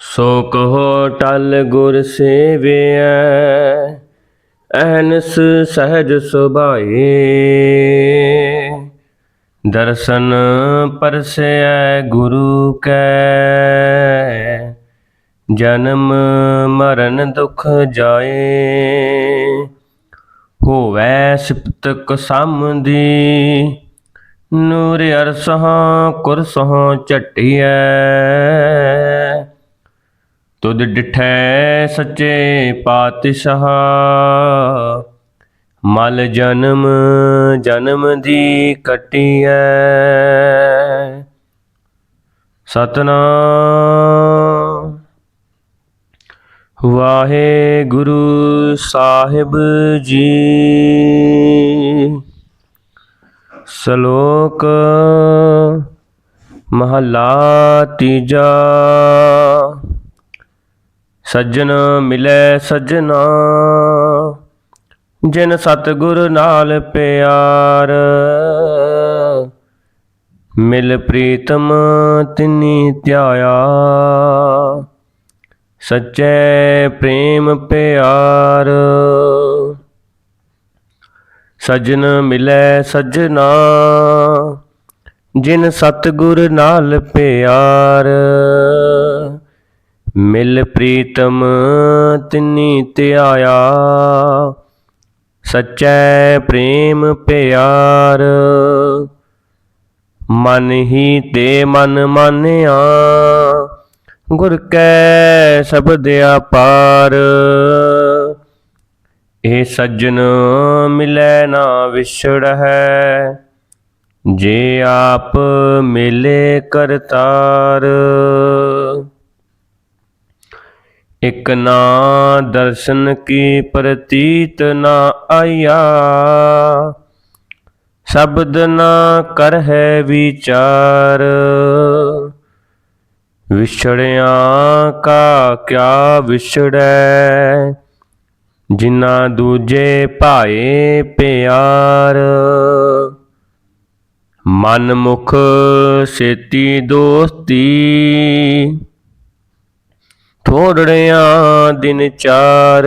ਸੋ ਕਹੋ ਟਲ ਗੁਰ ਸੇਵਿਐ ਅਹਨਸ ਸਹਿਜ ਸੁਭਾਏ। ਦਰਸ਼ਨ ਪਰਸੈ ਗੁਰੂ ਕੈ, ਜਨਮ ਮਰਨ ਦੁਖ ਜਾਏ। ਹੋਵੈ ਸਿਪਤਕ ਸਮਦੀ ਨੂਰ ਅਰਸਹਾਂ ਕੁਰਸਹਾਂ ਝਟਿਐ। ਤੁਧ ਡਿਠੈ ਸੱਚੇ ਪਾਤਸ਼ਾਹ। ਮਲ ਜਨਮ ਜਨਮ ਦੀ ਕਟਿਐ। ਸਤਨਾਮ। ਵਾਹਿਗੁਰੂ ਸਾਹਿਬ ਜੀ। ਸ਼ਲੋਕ ਮਹਲਾ ਤੀਜਾ। ਸੱਜਣ ਮਿਲੈ ਸੱਜਣਾ, ਜਿਨ ਸਤਿਗੁਰ ਨਾਲ ਪਿਆਰ। ਮਿਲ ਪ੍ਰੀਤਮ ਤਿਨੀ ਧਿਆਇਆ, ਸੱਚੇ ਪ੍ਰੇਮ ਪਿਆਰ। ਸਜਣ ਮਿਲੈ ਸਜਣਾ, ਜਿਨ ਸਤਿਗੁਰ ਨਾਲ ਪਿਆਰ। ਮਿਲ ਪ੍ਰੀਤਮ ਤਿਨੀ ਧਿਆਇਆ, ਸੱਚੇ ਪ੍ਰੇਮ ਪਿਆਰ। ਮਨ ਹੀ ਤੇ ਮਨ ਮਾਨਿਆ, ਗੁਰ ਕੈ ਸ਼ਬਦ ਅਪਾਰ। ਇਹ ਸੱਜਣ ਮਿਲੈ ਨਾ ਵਿਛੜੈ ਜੇ ਆਪ ਮਿਲੇ ਕਰਤਾਰ। ਇਕ ਨਾ ਦਰਸ਼ਨ ਕੀ ਪ੍ਰਤੀਤ ਨਾ ਆਇਆ। ਸ਼ਬਦ ਨਾ ਕਰਹਿ ਵਿਚਾਰ। ਵਿਛੜਿਆਂ ਕਾ ਕਿਆ ਵਿਛੜੈ? ਜਿਨ੍ਹਾਂ ਦੂਜੇ ਭਾਏ ਪਿਆਰ। ਮਨ ਮੁਖ ਸੇਤੀ ਦੋਸਤੀ। ਥੋੜਿਆਂ ਦਿਨ ਚਾਰ।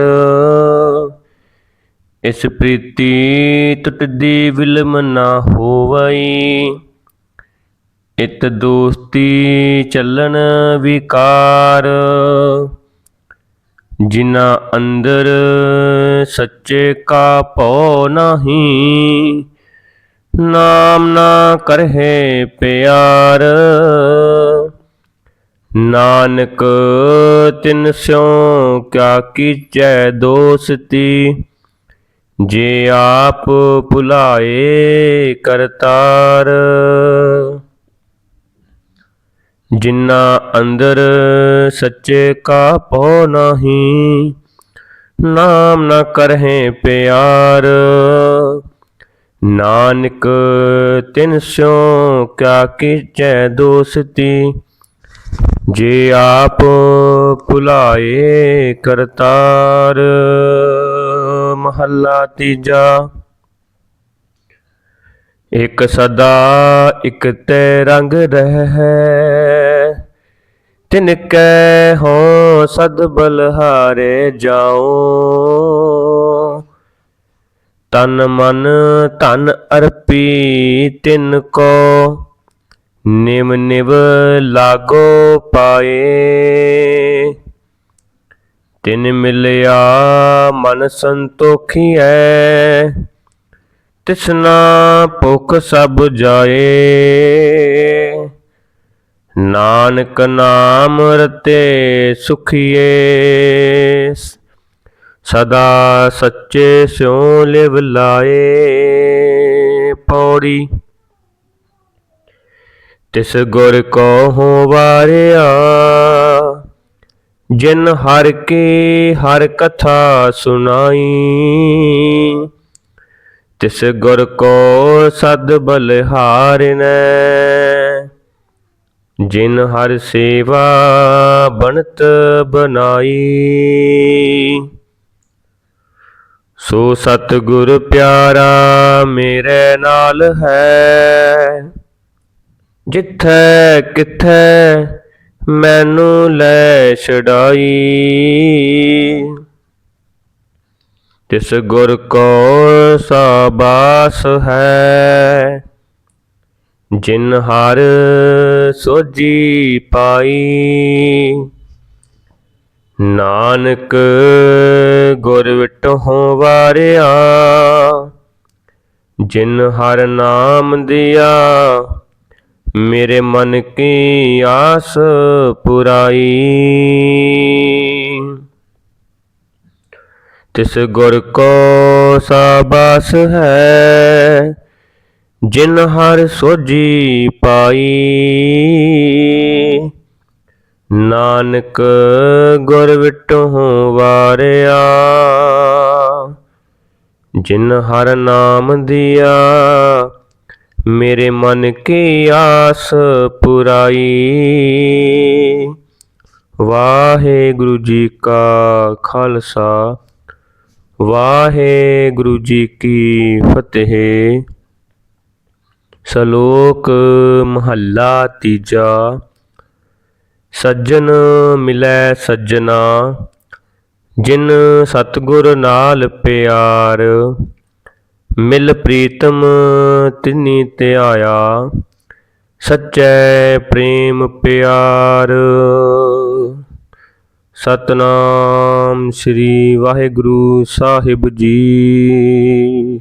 ਇਸ ਪ੍ਰੀਤੀ ਟੁੱਟਦੀ ਵਿਲਮ ਨਾ ਹੋਵਈ। ਇਤ ਦੋਸਤੀ ਚੱਲਣ ਵਿਕਾਰ। ਜਿਨਾ ਅੰਦਰ ਸੱਚੇ ਕਾ ਭਉ ਨਹੀਂ, ਨਾਮ ਨਾ ਕਰਹਿ ਪਿਆਰ। ਨਾਨਕ, ਤਿਨ ਸਿਉ ਕਿਆ ਕੀਚੈ ਦੋਸਤੀ। ਜੇ ਆਪ ਭੁਲਾਏ ਕਰਤਾਰ, ਜਿਨਾ ਅੰਦਰ ਸੱਚੇ ਕਾ ਭਉ ਨਹੀਂ, ਨਾਮ ਨਾ ਕਰਹਿ ਪਿਆਰ। ਨਾਨਕ, ਤਿਨ ਸਿਉ ਕਿਆ ਕੀਚੈ ਦੋਸਤੀ। ਜੇ ਆਪ ਭੁਲਾਏ ਕਰਤਾਰ ਮਹੱਲਾ ਤੀਜਾ, ਇਕ ਸਦਾ ਇਕ ਤੇ ਰੰਗ ਰਹਿ। ਤਿਨ ਕੈ ਹੋ ਸਦ ਬਲਹਾਰੇ ਜਾਓ ਤਨ ਮਨ ਧਨ ਅਰਪੀ ਤਿਨ ਕੋ। ਨਿਮ ਨਿਵ ਲਾਗੋ ਪਾਏ। ਤਿਨ ਮਿਲਿਆ ਮਨ ਸੰਤੋਖੀ ਸੰਤੋਖੀਐ ਤਿਸਨਾ ਭੁਖ ਸਭ ਜਾਏ। ਨਾਨਕ ਨਾਮ ਰਤੇ ਸੁਖੀਏ। ਸਦਾ ਸੱਚੇ ਸਿਉ ਲਿਵ ਲਾਏ। ਪੌੜੀ ਤਿਸ ਗੁਰ ਕੋ ਹੋ ਵਾਰਿਆ, ਜਿਨ ਹਰ ਕੀ ਹਰ ਕਥਾ ਸੁਨਾਈ ਤਿਸ ਗੁਰ ਕੋ ਸਦ ਬਲਿਹਾਰਿਨੈ ਜਿਨ ਹਰ ਸੇਵਾ ਬਣਤ ਬਨਾਈ ਸੋ ਸਤਿਗੁਰ ਪਿਆਰਾ ਮੇਰੇ ਨਾਲ ਹੈ ਜਿੱਥੈ ਕਿਥੈ ਮੈਨੂੰ ਲੈ ਛਡਾਈ। ਤਿਸ ਗੁਰ ਕੋ ਸਾਬਾਸ ਹੈ, ਜਿਨ ਹਰ ਸੋਜੀ ਪਾਈ। ਨਾਨਕ ਗੁਰ ਵਿਟਹੁ ਵਾਰਿਆ, ਜਿਨ ਹਰ ਨਾਮ ਦਿਆ ਮੇਰੇ ਮਨ ਕੀ ਆਸ ਪੁਰਾਈ? ਤਿਸ ਗੁਰ ਕੋ ਸਾਬਾਸ ਹੈ, ਜਿਨ ਹਰ ਸੋਜੀ ਪਾਈ। ਨਾਨਕ ਗੁਰ ਵਿਟਹੁ ਵਾਰਿਆ, ਜਿਨ ਹਰ ਨਾਮ ਦਿਆ ਮੇਰੇ ਮਨ ਕੀ ਆਸ ਪੁਰਾਈ। ਵਾਹਿਗੁਰੂ ਜੀ ਕਾ ਖਾਲਸਾ, ਵਾਹਿਗੁਰੂ ਜੀ ਕੀ ਫਤਿਹ। ਸ਼ਲੋਕ ਮਹੱਲਾ ਤੀਜਾ, ਸੱਜਣ ਮਿਲੈ ਸੱਜਣਾ, ਜਿਨ ਸਤਿਗੁਰ ਨਾਲ ਪਿਆਰ। ਮਿਲ ਪ੍ਰੀਤਮ ਤਿਨੀ ਧਿਆਇਆ ਸੱਚੈ ਪ੍ਰੇਮ ਪਿਆਰ। ਸਤਨਾਮ ਸ੍ਰੀ ਵਾਹਿਗੁਰੂ ਸਾਹਿਬ ਜੀ।